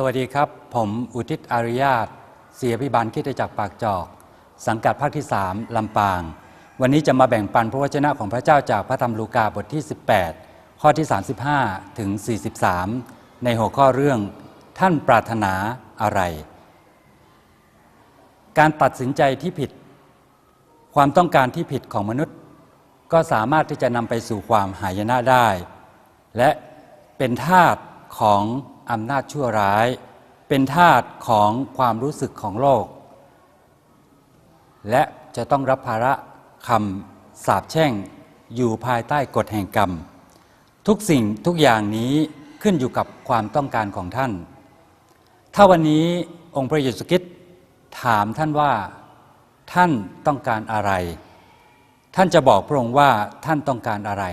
สวัสดีครับ ผมอุทิศอาริยาตเสียพิบาลคิดจักรปากจอก สังกัดภาคที่ 3 ลำปาง วันนี้จะมาแบ่งปันพระวจนะของพระเจ้าจากพระธรรมลูกาบทที่ 18 ข้อที่ 35 ถึง 43 ในหัวข้อเรื่อง ท่านปรารถนาอะไร การตัดสินใจที่ผิด ความต้องการที่ผิดของมนุษย์ ก็สามารถที่จะนำไปสู่ความหายนะได้ และเป็นทาสของ อำนาจชั่วร้าย เป็นทาสของความรู้สึกของโลก และจะต้องรับภาระคำสาปแช่งอยู่ภายใต้กฎแห่งกรรม ทุกสิ่งทุกอย่างนี้ขึ้นอยู่กับความต้องการของท่าน ถ้าวันนี้องค์พระเยซูคริสต์ถามท่านว่าท่านต้องการอะไร ท่านจะบอกพระองค์ว่าท่านต้องการอะไร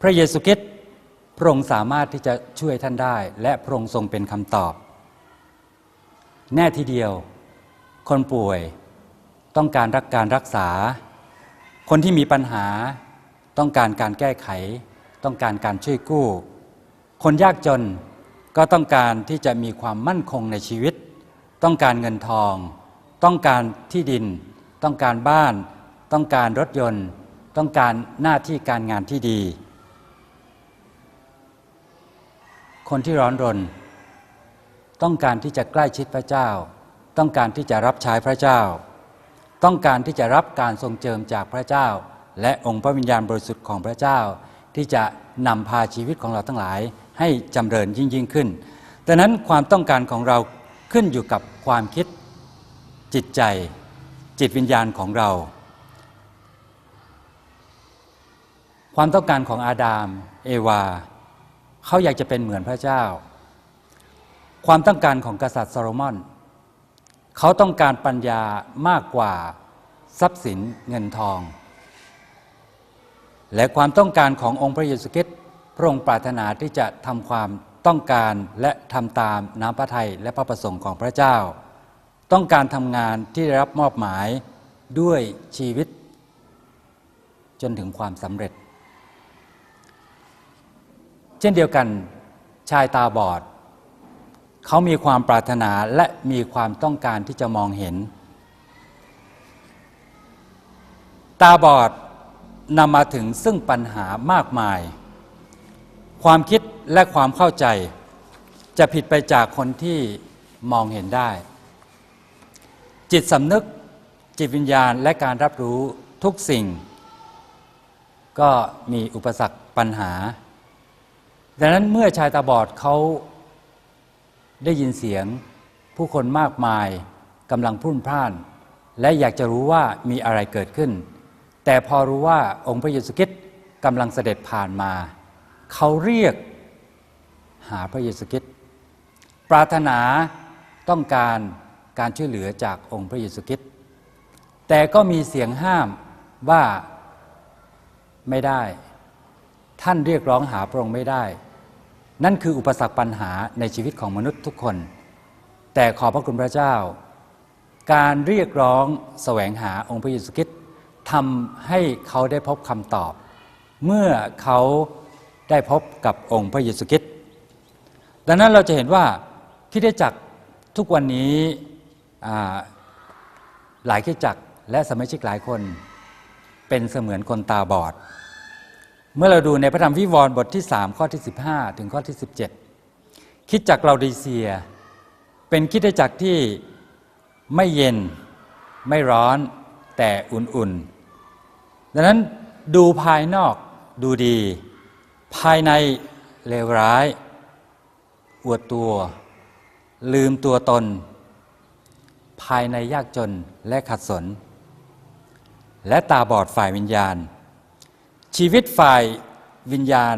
พระเยซูคริสต์ ระองค์สามารถที่จะช่วยท่านได้ และพระองค์ทรงเป็นคำตอบ แน่ทีเดียว คนป่วยต้องการรักการรักษา คนที่มีปัญหา ต้องการการแก้ไข ต้องการการช่วยกู้ คนยากจนก็ต้องการที่จะมีความมั่นคงในชีวิต ต้องการเงินทอง ต้องการที่ดิน ต้องการบ้าน ต้องการรถยนต์ ต้องการหน้าที่การงานที่ดี คนที่ร้อนรน ต้องการที่จะใกล้ชิดพระเจ้า ต้องการที่จะรับใช้พระเจ้า ต้องการที่จะรับการทรงเจิมจากพระเจ้า และองค์พระวิญญาณบริสุทธิ์ของพระเจ้า ที่จะนำพาชีวิตของเราทั้งหลายให้จำเริญยิ่งยิ่งขึ้นดังนั้นความต้องการของเราขึ้นอยู่กับความคิดจิตใจ จิตวิญญาณของเรา ความต้องการของอาดาม เอวา เขาอยากจะเป็นเหมือนพระเจ้า ความต้องการของกษัตริย์โซโลมอน เขาต้องการปัญญามากกว่าทรัพย์สินเงินทอง และความต้องการขององค์พระเยซูคริสต์พระองค์ปรารถนาที่จะทำความต้องการและทำตามน้ำพระทัยและพระประสงค์ของพระเจ้า ต้องการทำงานที่ได้รับมอบหมายด้วยชีวิต จนถึงความสำเร็จ เช่นเดียวกันชายตาบอด เขามีความปรารถนาและมีความต้องการที่จะมองเห็น ตาบอดนำมาถึงซึ่งปัญหามากมาย ความคิดและความเข้าใจ จะผิดไปจากคนที่มองเห็นได้ จิตสำนึกจิตวิญญาณและการรับรู้ทุกสิ่ง ก็มีอุปสรรคปัญหา ดังนั้นเมื่อชายตาบอดเขาได้ยินเสียงผู้คนมากมายกำลังพรุ่นพล่าน และอยากจะรู้ว่ามีอะไรเกิดขึ้น แต่พอรู้ว่าองค์พระเยซูคริสต์กำลังเสด็จผ่านมา เขาเรียกหาพระเยซูคริสต์ปรารถนาต้องการการช่วยเหลือจากองค์พระเยซูคริสต์แต่ก็มีเสียงห้ามว่าไม่ได้ ท่านเรียกร้องหาพระองค์ไม่ได้ นั่นคืออุปสรรคปัญหาในชีวิตของมนุษย์ทุกคน แต่ขอพระคุณพระเจ้า การเรียกร้องแสวงหาองค์พระเยซูคริสต์ทำให้เขาได้พบคำตอบ เมื่อเขาได้พบกับองค์พระเยซูคริสต์ดังนั้นเราจะเห็นว่าคริดจักทุกวันนี้หลายคริดจักและสมาชิกหลายคน เป็นเสมือนคนตาบอด เมื่อเราดูในพระธรรมวิวรณ์บทที่ 3 ข้อที่ 15 ถึงข้อที่ 17 คิดจักเราดีเซีย เป็นคิดจักที่ไม่เย็นไม่ร้อนแต่อุ่นๆ ดังนั้นดูภายนอกดูดี ภายในเลวร้าย อวดตัว ลืมตัวตน ภายในยากจนและขัดสน และตาบอดฝ่ายวิญญาณ ชีวิตฝ่ายวิญญาณ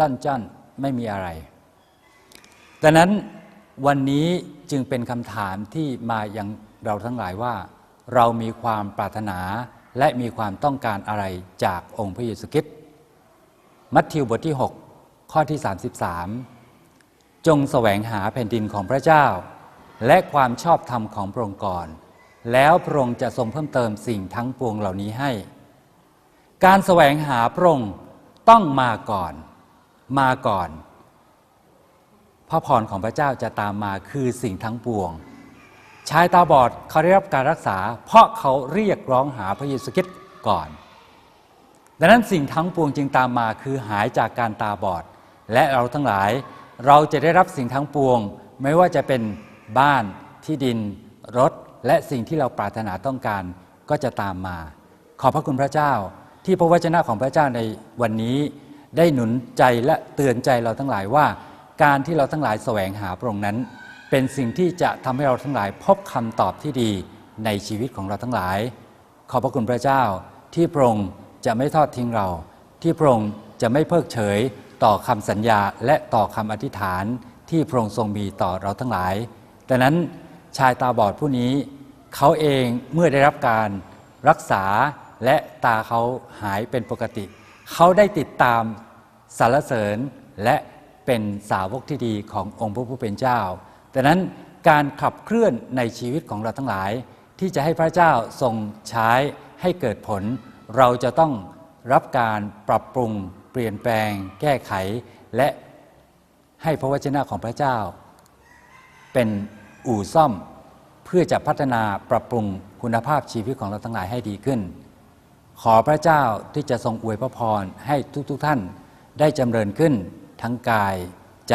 ลั่นจ้อนไม่มีอะไรดังนั้นวันนี้จึงเป็นคำถามที่มาอย่างเราทั้งหลายว่า เรามีความปรารถนาและมีความต้องการอะไรจากองค์พระเยซูคริสต์มัทธิวบทที่ 6 ข้อที่ 33 จงแสวงหาแผ่นดินของพระเจ้า และความชอบธรรมของพระองค์ก่อน แล้วพระองค์จะทรงเพิ่มเติมสิ่งทั้งปวงเหล่านี้ให้ การแสวงหาพระองค์ต้องมาก่อน มาก่อน พระพรของพระเจ้าจะตามมาคือสิ่งทั้งปวง ชายตาบอดเขาได้รับการรักษา เพราะเขาเรียกร้องหาพระเยซูคริสต์ก่อน ดังนั้นสิ่งทั้งปวงจึงตามมาคือหายจากการตาบอด และเราทั้งหลายเราจะได้รับสิ่งทั้งปวง ไม่ว่าจะเป็นบ้านที่ดิน รถ และสิ่งที่เราปรารถนาต้องการก็จะตามมา ขอบพระคุณพระเจ้า ที่พระวจนะของพระเจ้าในวันนี้ได้หนุนใจและเตือนใจเราทั้งหลายว่า การที่เราทั้งหลายแสวงหาพระองค์นั้น เป็นสิ่งที่จะทำให้เราทั้งหลายพบคำตอบที่ดีในชีวิตของเราทั้งหลาย ขอบพระคุณพระเจ้าที่พระองค์จะไม่ทอดทิ้งเรา ที่พระองค์จะไม่เพิกเฉยต่อคำสัญญาและต่อคำอธิษฐานที่พระองค์ทรงมีต่อเราทั้งหลายดังนั้นชายตาบอดผู้นี้ เขาเองเมื่อได้รับการรักษา และตาเขาหายเป็นปกติ เขาได้ติดตามสรรเสริญและเป็นสาวกที่ดีขององค์พระผู้เป็นเจ้าดังนั้นการขับเคลื่อนในชีวิตของเราทั้งหลาย ที่จะให้พระเจ้าทรงใช้ให้เกิดผล เราจะต้องรับการปรับปรุง เปลี่ยนแปลง แก้ไข และให้พระวจนะของพระเจ้า เป็นอู่ซ่อมเพื่อจะพัฒนาปรับปรุงคุณภาพชีวิตของเราทั้งหลายให้ดีขึ้น ขอพระเจ้าที่จะทรงอวยพระพรให้ทุกๆทท่านได้จำเริญขึ้นทั้งกายใจ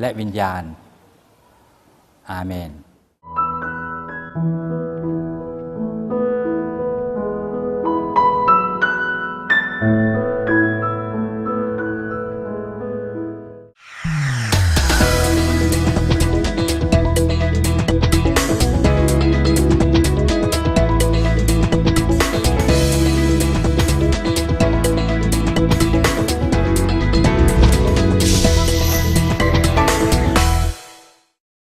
และวิญญาณ อาเมน